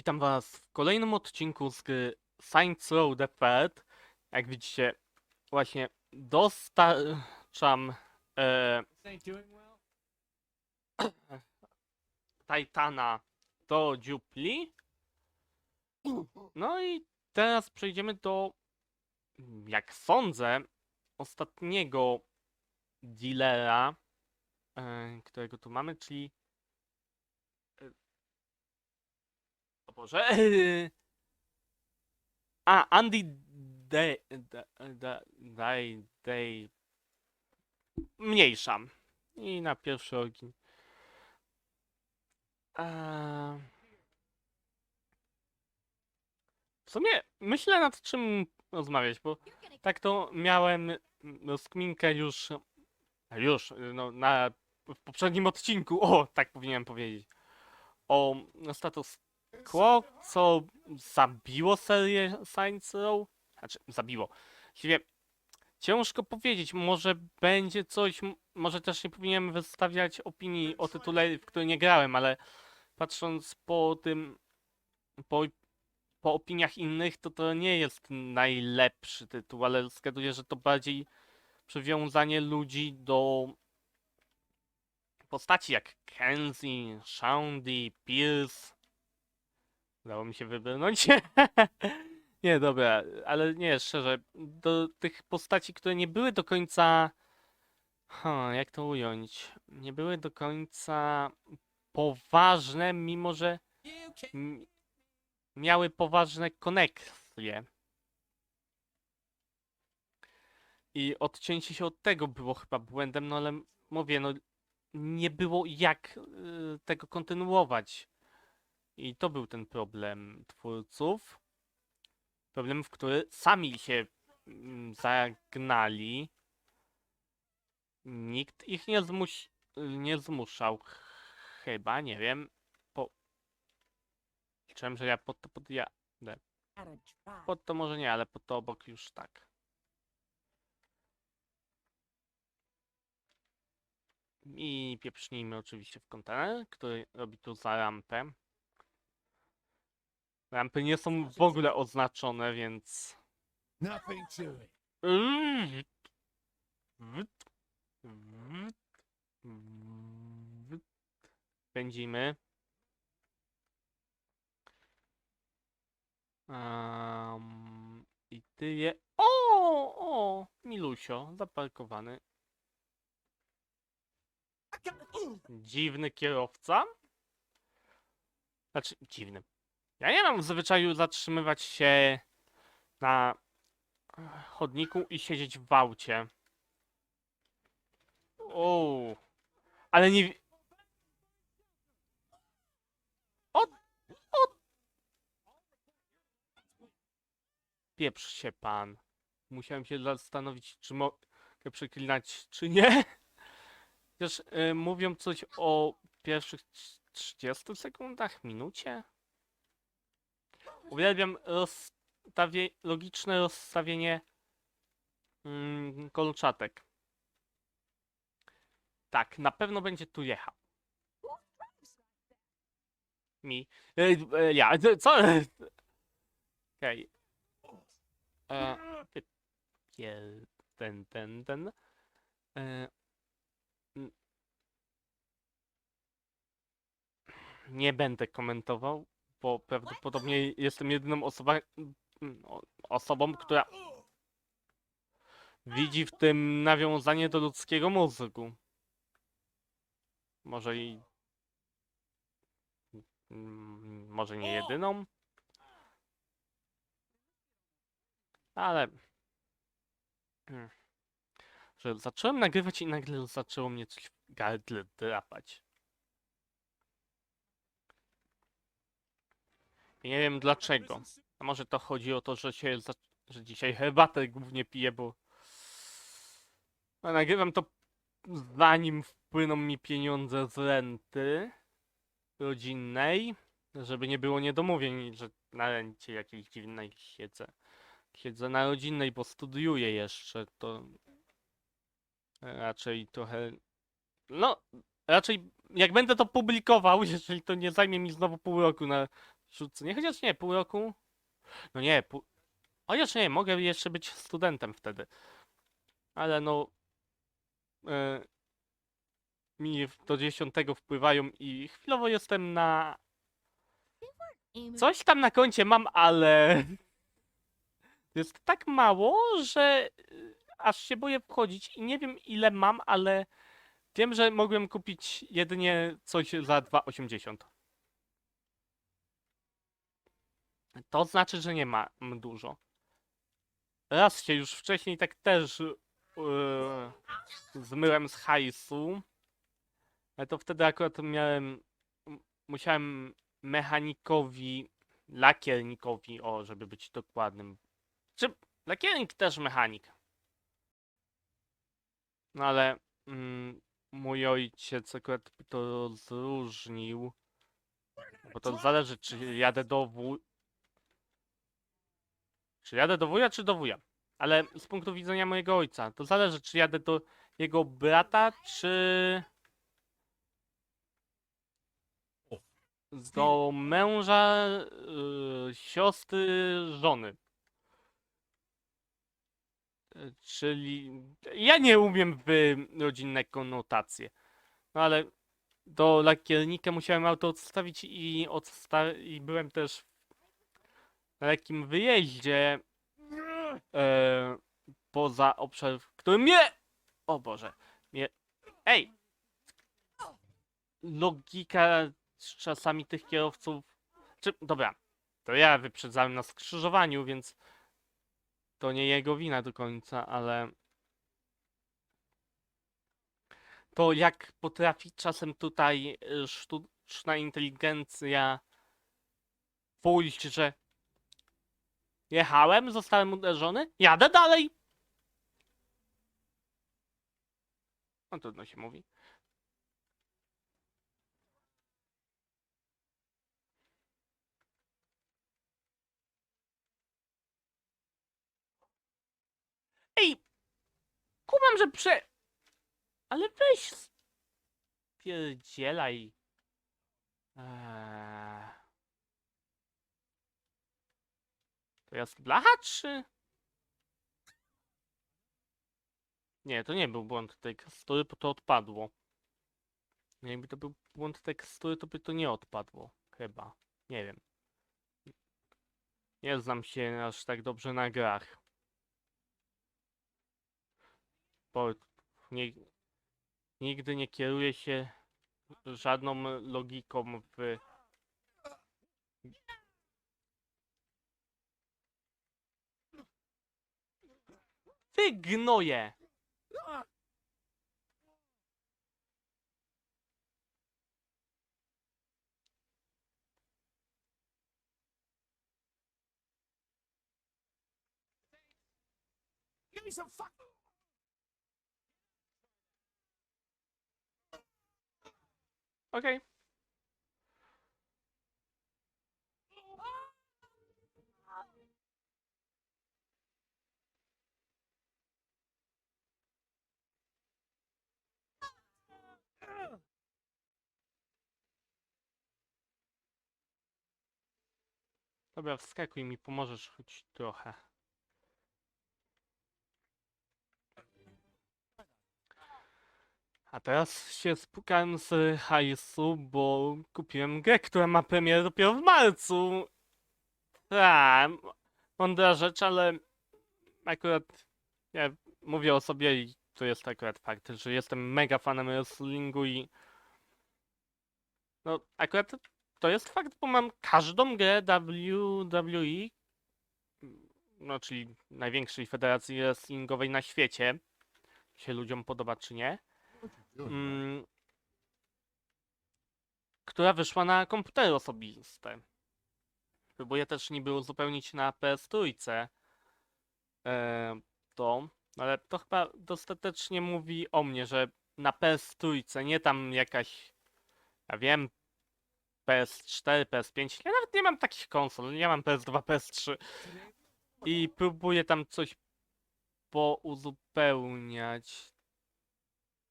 Witam Was w kolejnym odcinku z gry Saints Row the Third. Jak widzicie, właśnie dostarczam e, Titana do dziupli. No i teraz przejdziemy do, jak sądzę, ostatniego dealera, e, którego tu mamy, czyli Boże. A, Andy Day. Day. Day. Mniejsza. I na pierwszy ogień. W sumie myślę nad czym rozmawiać, bo tak to miałem rozkminkę już. Już, no, na, w poprzednim odcinku. O, tak powinienem powiedzieć. O status quo, co zabiło serię Saints Row? Znaczy, zabiło. Właściwie ciężko powiedzieć, może będzie coś, może też nie powinienem wystawiać opinii o tytule, w który nie grałem, ale patrząc po tym, po, po opiniach innych, to to nie jest najlepszy tytuł, ale zgaduję, że to bardziej przywiązanie ludzi do postaci jak Kenzie, Shaundy, Pierce, Udało mi się wybrnąć. nie, dobra, ale nie, szczerze, do tych postaci, które nie były do końca. Ha, jak to ująć? Nie były do końca poważne, mimo że miały poważne koneksje. I odcięcie się od tego było chyba błędem, no ale mówię, no nie było jak y, tego kontynuować. I to był ten problem twórców. Problem, w który sami się mm, zagnali. Nikt ich nie, zmuś nie zmuszał. ch- Chyba, nie wiem. Po... Liczyłem, że ja pod to podjadę. Pod to może nie, ale pod to obok już tak. I pieprznijmy oczywiście w kontener, który robi tu za rampę. Rampy nie są w ogóle oznaczone, więc. Nothing to it. Pędzimy. Um, I ty je. O! O! Milusio, zaparkowany. Dziwny kierowca. Znaczy, dziwny. Ja nie mam w zwyczaju zatrzymywać się na e, chodniku i siedzieć w aucie. O, ale nie. O, o. Pieprz się pan. Musiałem się zastanowić, czy mogę przeklinać, czy nie. Chociaż y, mówią coś o pierwszych trz- 30 sekundach, minucie. Uwielbiam rozstawie... logiczne rozstawienie mm, kolczatek. Tak, na pewno będzie tu jechał. Mi. E, e, ja, e, co? Okej. E, ty pier- Ten, ten, ten. E, nie będę komentował, bo prawdopodobnie jestem jedyną osobą, osobą, która widzi w tym nawiązanie do ludzkiego mózgu. Może i. mm, Może nie jedyną. Ale. Mm. Że zacząłem nagrywać i nagle zaczęło mnie coś gardle drapać. Nie wiem dlaczego. A może to chodzi o to, że się że dzisiaj herbatę głównie piję, bo a nagrywam to zanim wpłyną mi pieniądze z renty rodzinnej, żeby nie było niedomówień, że na rencie jakiejś dziwnej siedzę. Siedzę na rodzinnej, bo studiuję jeszcze, to raczej trochę no, raczej jak będę to publikował, jeżeli to nie zajmie mi znowu pół roku na siódce, nie, chociaż nie, pół roku. No nie, pół... Chociaż nie, mogę jeszcze być studentem wtedy. Ale no... E, mi do dziesiątego wpływają i chwilowo jestem na... Coś tam na koncie mam, ale... Jest tak mało, że y, aż się boję wchodzić i nie wiem ile mam, ale wiem, że mogłem kupić jedynie coś za 2,80. To znaczy, że nie mam dużo. Raz się już wcześniej tak też yy, zmyłem z hajsu. Ale to wtedy akurat miałem. Musiałem mechanikowi, lakiernikowi, o, żeby być dokładnym. Czy lakiernik też mechanik? No ale mm, mój ojciec akurat to rozróżnił. Bo to zależy, czy jadę do. Czy jadę do wuja, czy do wuja? Ale z punktu widzenia mojego ojca, to zależy, czy jadę do jego brata, czy... Do męża, y, siostry, żony. Y, Czyli ja nie umiem w rodzinne konotacje. No ale do lakiernika musiałem auto odstawić i, odsta- i byłem też na lekkim wyjeździe e, poza obszar, w którym mnie... O Boże, mnie... Ej! Logika czasami tych kierowców... Czy, dobra, to ja wyprzedzałem na skrzyżowaniu, więc to nie jego wina do końca, ale... To jak potrafi czasem tutaj y, sztuczna inteligencja pójść, że jechałem, zostałem uderzony, jadę dalej. No trudno się mówi. Ej! Kumam, że prze... Ale weź... Spierdzielaj. Eee... To jest blacha, czy... Nie, to nie był błąd tekstury, bo to odpadło. Jakby to był błąd tekstury, to by to nie odpadło. Chyba. Nie wiem. Nie znam się aż tak dobrze na grach. Bo nie, nigdy nie kieruję się żadną logiką w... Ty gnoje! Give me some fuck. Okej. Dobra, wskakuj mi, pomożesz choć trochę. A teraz się spukałem z hajsu, bo kupiłem grę, która ma premierę dopiero w marcu. A, m- mądra rzecz, ale akurat ja mówię o sobie i to jest akurat fakt, że jestem mega fanem wrestlingu i no akurat to jest fakt, bo mam każdą grę WWE, no czyli największej federacji wrestlingowej na świecie, się ludziom podoba czy nie? Mm, która wyszła na komputery osobiste. Próbuję też niby uzupełnić na PS3 e, to, ale to chyba dostatecznie mówi o mnie, że na PS3, nie tam jakaś, ja wiem, PS4, PS5, ja nawet nie mam takich konsol, nie mam PS2, PS3 i próbuję tam coś pouzupełniać,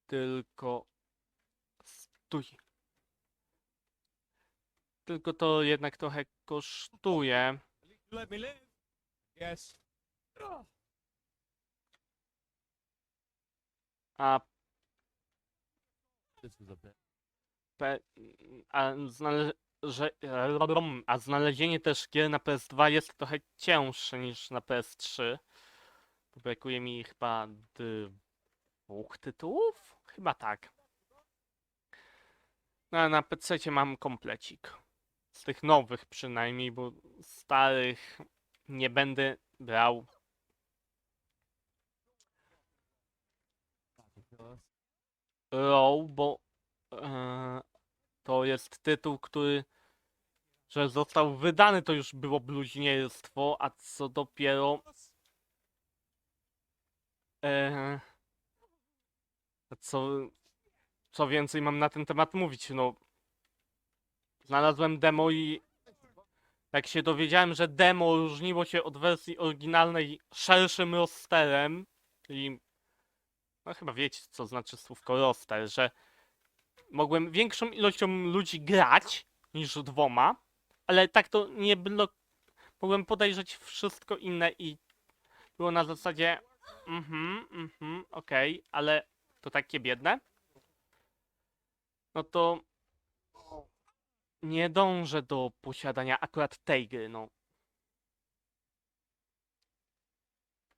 tylko stój. tylko to jednak trochę kosztuje. Let me live. Yes. Ugh. A, This a bit. A, znale, że, a znalezienie też gier na PS2 jest trochę cięższe niż na PS3. Bo Brakuje mi chyba dwóch tytułów? Chyba tak. No, a na PC mam komplecik. Z tych nowych przynajmniej, bo starych nie będę brał. Row, bo to jest tytuł, który, że został wydany, to już było bluźnierstwo, a co dopiero e, co, co więcej mam na ten temat mówić, no. Znalazłem demo i jak się dowiedziałem, że demo różniło się od wersji oryginalnej szerszym rosterem, czyli no chyba wiecie, co znaczy słówko roster, że mogłem większą ilością ludzi grać niż dwoma, ale tak to nie było. Mogłem podejrzeć wszystko inne i było na zasadzie mhm, mhm, okej, ale to takie biedne. No to nie dążę do posiadania akurat tej gry, no.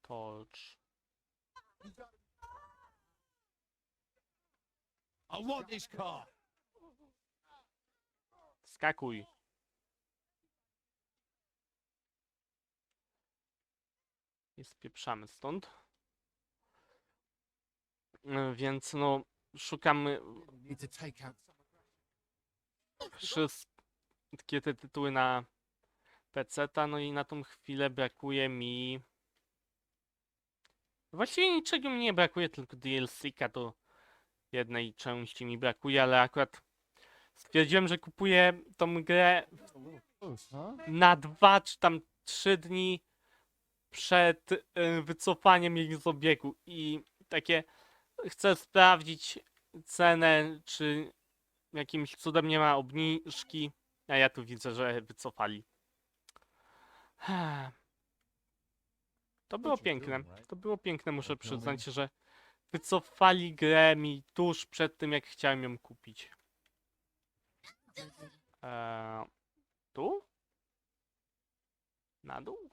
Torch. I want this car. Skakuj. I spieprzamy stąd. E, Więc no, szukamy wszystkie te tytuły na PC-ta, no i na tą chwilę brakuje mi... Właściwie niczego mi nie brakuje, tylko DLC-ka do jednej części mi brakuje, ale akurat stwierdziłem, że kupuję tą grę na dwa czy tam trzy dni przed y, wycofaniem jej z obiegu i takie chcę sprawdzić cenę, czy jakimś cudem nie ma obniżki, a ja tu widzę, że wycofali. To było piękne. To było piękne, muszę przyznać, że wycofali grę mi tuż przed tym, jak chciałem ją kupić. Eee, tu? Na dół?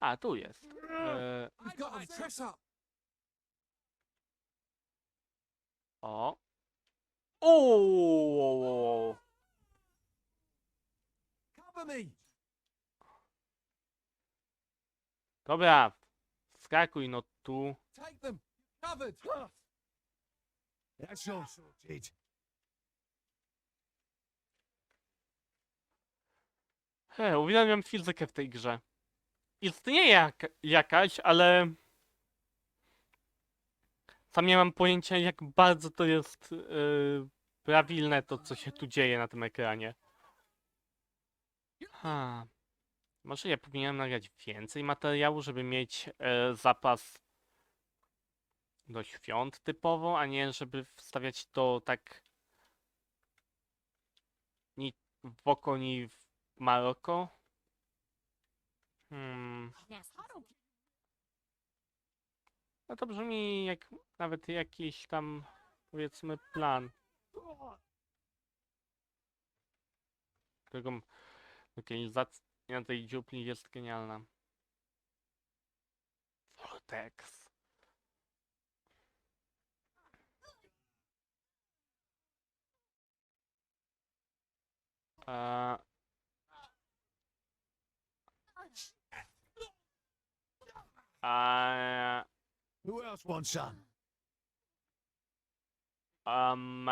A, tu jest. Eee. O! Cover me. Dobra, skakuj no tu. Take them. Covered. That's all sorted. He, uwielbiam fizykę w tej grze. Istnieje jak, jakaś, ale sam nie mam pojęcia, jak bardzo to jest yy, prawilne to, co się tu dzieje na tym ekranie. Ha. Może ja powinienem nagrać więcej materiału, żeby mieć e, zapas do świąt typowo, a nie żeby wstawiać to tak ni w oko, ni w Maroko. Hmm. No to brzmi jak nawet jakiś tam powiedzmy plan. Którego lokalizacja tej dziupli jest genialna. Vortex. Eee, eee, Who else wants some? Um,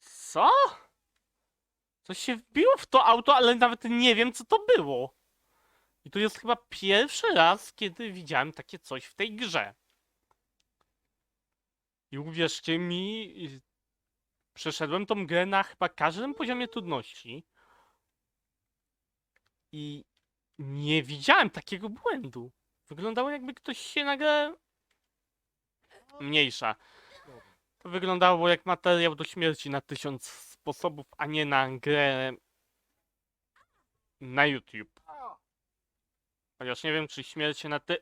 co? Coś się wbiło w to auto, ale nawet nie wiem, co to było. I to jest chyba pierwszy raz, kiedy widziałem takie coś w tej grze. I uwierzcie mi, przeszedłem tą grę na chyba każdym poziomie trudności. I nie widziałem takiego błędu. Wyglądało jakby ktoś się nagle mniejsza. To wyglądało jak materiał do śmierci na tysiąc sposobów, a nie na grę na YouTube. Chociaż nie wiem, czy śmierć na ty...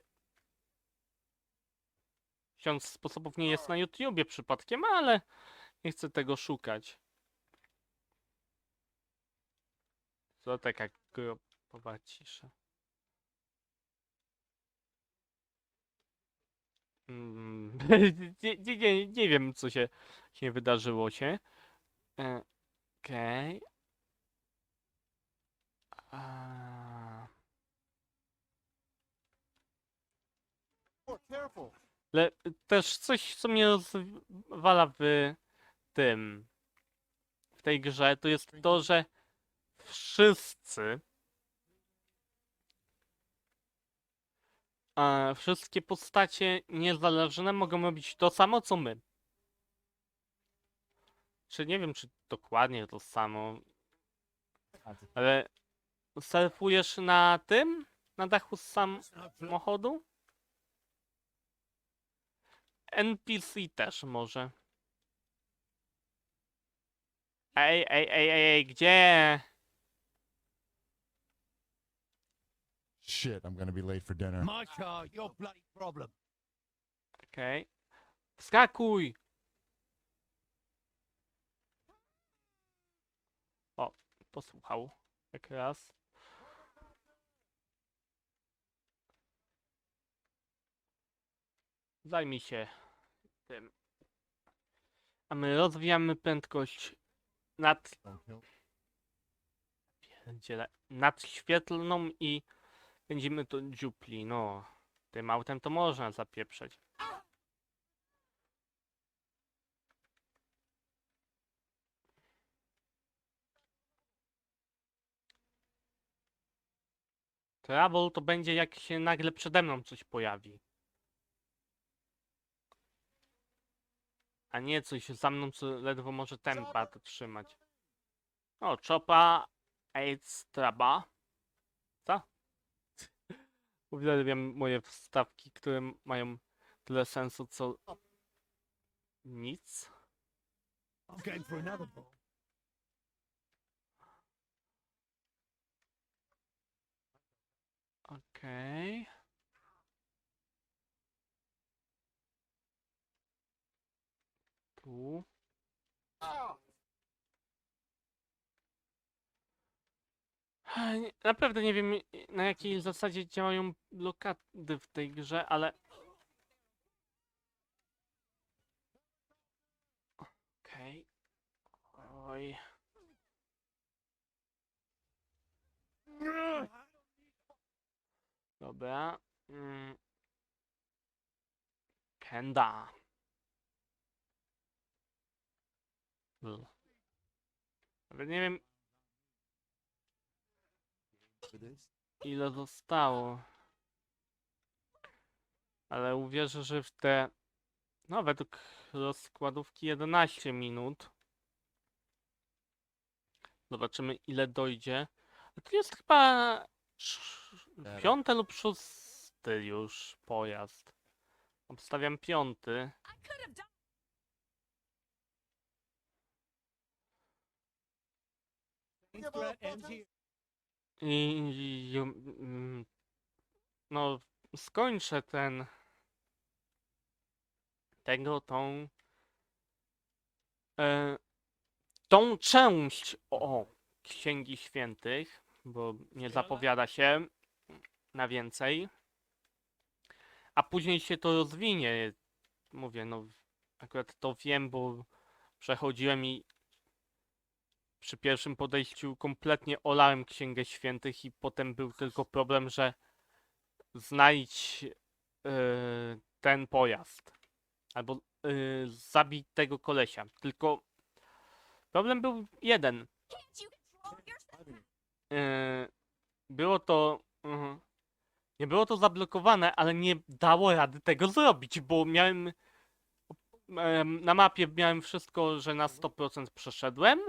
Tysiąc sposobów nie jest na YouTubie przypadkiem, ale nie chcę tego szukać. Co taka grobowa cisza? Mm, nie, nie, nie, wiem, co się, się wydarzyło się. E, Okej. Careful. Ale też coś, co mnie rozwala w tym, w tej grze, to jest to, że wszyscy, a wszystkie postacie niezależne mogą robić to samo, co my. Czy nie wiem, czy dokładnie to samo, ale surfujesz na tym, na dachu samochodu? NPC też może. Ej, ej, ej, ej, ej, gdzie? Shit, I'm gonna be late for dinner. My car, your bloody problem. Okej. Wskakuj! O, posłuchał. Jak raz. Zajmij się tym. A my rozwijamy prędkość nad nadświetlną i będziemy to dziupli, no. Tym autem to można zapieprzeć. Trouble to będzie jak się nagle przede mną coś pojawi. A nie coś za mną, co ledwo może tempa trzymać. O, Chopa, AIDS, Traba. Co? Uwielbiam moje wstawki, które mają tyle sensu, co nic. Going for another ball. Okej. Tu. Naprawdę nie wiem na jakiej zasadzie działają blokady w tej grze, ale. Okej. Oj. Dobra. Mm. Kenda. Nawet nie wiem ile zostało. Ale uwierzę, że w te. No, według rozkładówki 11 minut. Zobaczymy, ile dojdzie. To jest chyba sz- piąty lub szósty już pojazd. Obstawiam piąty. I, i mm, no, skończę ten tego, tą e, tą część o Księgi Świętych, bo nie zapowiada się na więcej. A później się to rozwinie. Mówię, no akurat to wiem, bo przechodziłem i przy pierwszym podejściu kompletnie olałem Księgę Świętych i potem był tylko problem, że znajdź yy, ten pojazd. Albo yy, zabij tego kolesia. Tylko problem był jeden. Yy, było to. mhm. nie było to zablokowane, ale nie dało rady tego zrobić, bo miałem. em, na mapie miałem wszystko, że na 100% przeszedłem.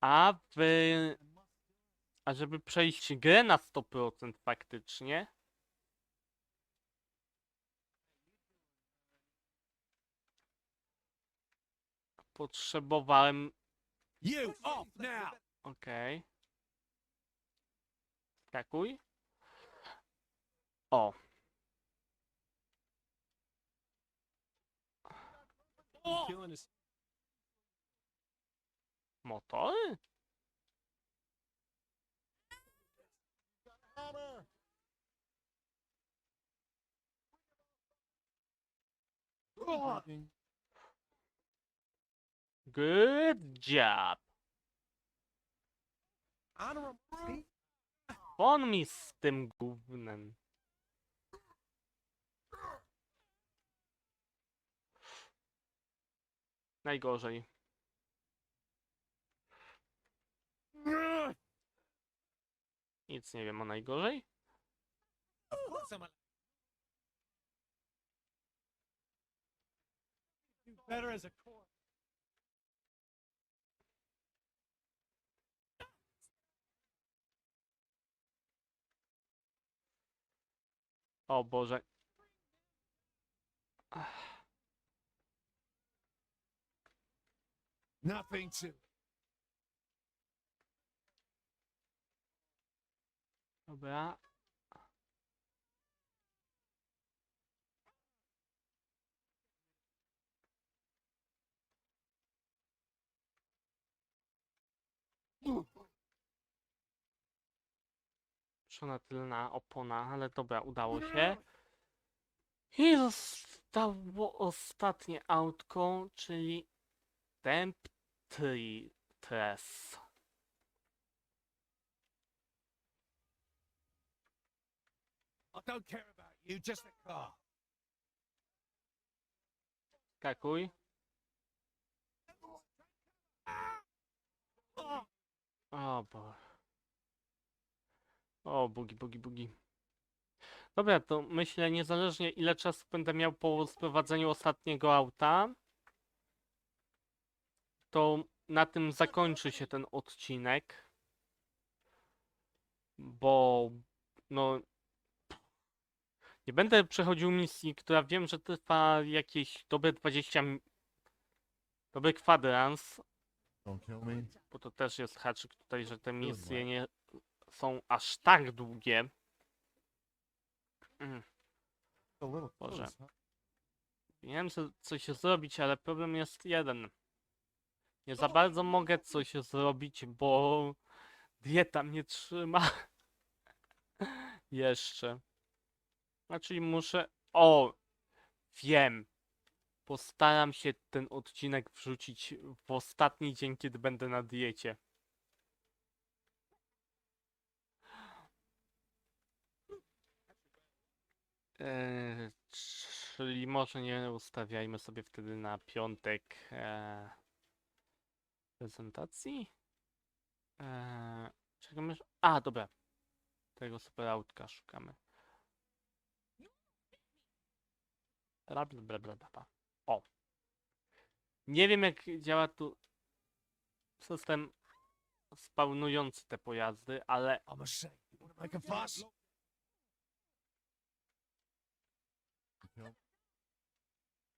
A w. A żeby przejść grę na 100% faktycznie. Potrzebowałem. You off now. Okej. Skakuj. O. Motory? Good job. Honorable. On mi z tym gównem. Najgorzej. Nic nie wiem o najgorzej. Better as a core. O Boże. Nothing to. Dobra. Przona tylna opona, ale dobra, udało się. I zostało ostatnie autko, czyli Temptress. Don't care about you, just the car. Skakuj. O bo. O, bugi, bugi, bugi. Dobra, to myślę, niezależnie ile czasu będę miał po sprowadzeniu ostatniego auta, to na tym zakończy się ten odcinek. Bo, no, nie będę przechodził misji, która wiem, że trwa jakieś dobre 20 mi- dobry kwadrans, Don't kill me. bo to też jest haczyk tutaj, że te misje nie są aż tak długie. Mm, Boże. huh? Wiem, że coś zrobić, ale problem jest jeden. Nie za bardzo mogę coś zrobić, bo dieta mnie trzyma. Jeszcze. Znaczy muszę... O! Wiem. Postaram się ten odcinek wrzucić w ostatni dzień, kiedy będę na diecie. Eee, czyli może nie ustawiajmy sobie wtedy na piątek eee, prezentacji? Eee, czego my... A, dobra. Tego super autka szukamy. Bla, bla, bla, bla. O. Nie wiem jak działa tu system spawnujący te pojazdy, ale I'm a. You want to make a fuss? You kill-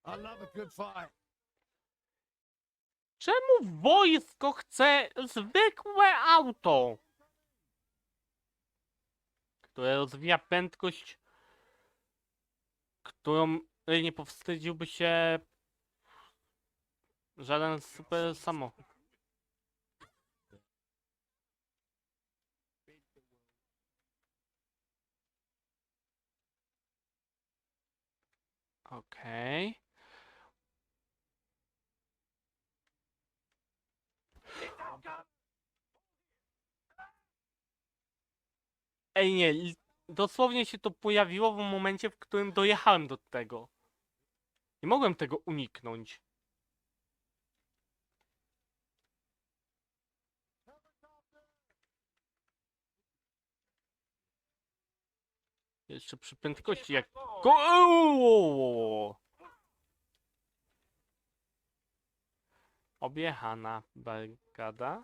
I love a good fight. Czemu wojsko chce zwykłe auto? Które rozwija prędkość, którą nie powstydziłby się żaden super samochód. Okej. Ej nie, dosłownie się to pojawiło w momencie, w którym dojechałem do tego. Nie mogłem tego uniknąć. Jeszcze przy prędkości jak... Objechana barykada.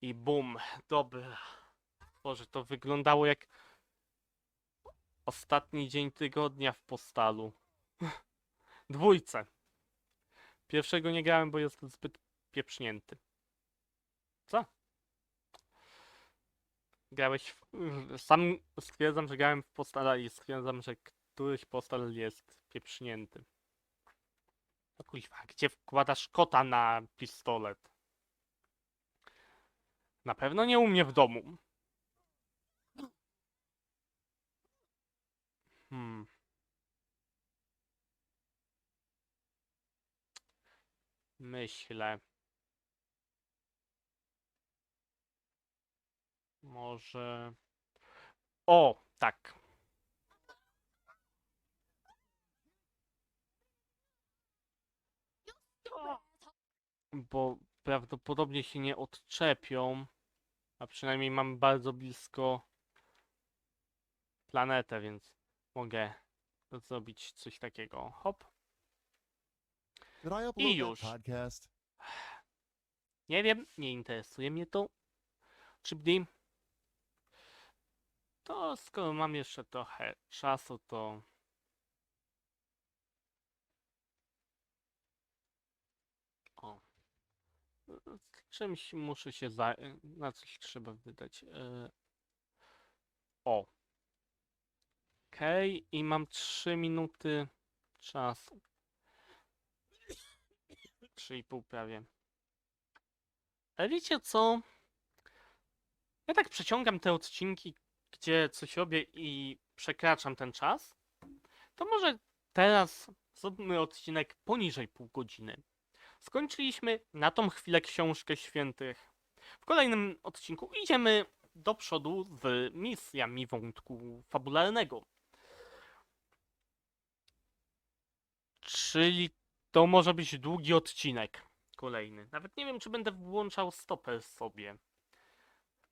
I bum, dobra. Boże, to wyglądało jak ostatni dzień tygodnia w postalu. Dwójce. Pierwszego nie grałem, bo jest zbyt pieprznięty. Co? Grałeś w... Sam stwierdzam, że grałem w postala i stwierdzam, że któryś postal jest pieprznięty. Gdzie wkładasz kota na pistolet? Na pewno nie u mnie w domu. Hmm. Myślę. Może. O, tak. Bo prawdopodobnie się nie odczepią. A przynajmniej mam bardzo blisko planetę, więc mogę zrobić coś takiego. Hop. I już. Nie wiem, nie interesuje mnie to. Czy bdy? To skoro mam jeszcze trochę czasu, to. O. Z czymś muszę się za... Na coś trzeba wydać. E, O. Okej, i mam 3 minuty czasu. 3,5 prawie. Ale wiecie co? Ja tak przeciągam te odcinki, gdzie coś robię i przekraczam ten czas. To może teraz zróbmy odcinek poniżej pół godziny. Skończyliśmy na tą chwilę Książkę Świętych. W kolejnym odcinku idziemy do przodu z misjami wątku fabularnego. Czyli to może być długi odcinek kolejny. Nawet nie wiem, czy będę włączał stoper sobie.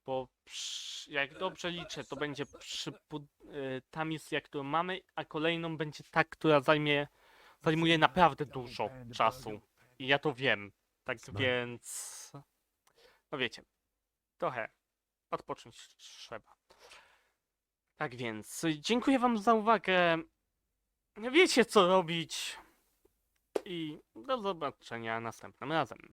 Bo przy, jak dobrze liczę, to będzie przy, y, ta misja, którą mamy, a kolejną będzie ta, która zajmie, zajmuje naprawdę dużo czasu. I ja to wiem. Tak więc. No wiecie. Trochę odpocząć trzeba. Tak więc, dziękuję Wam za uwagę. Wiecie co robić. I do zobaczenia następnym razem.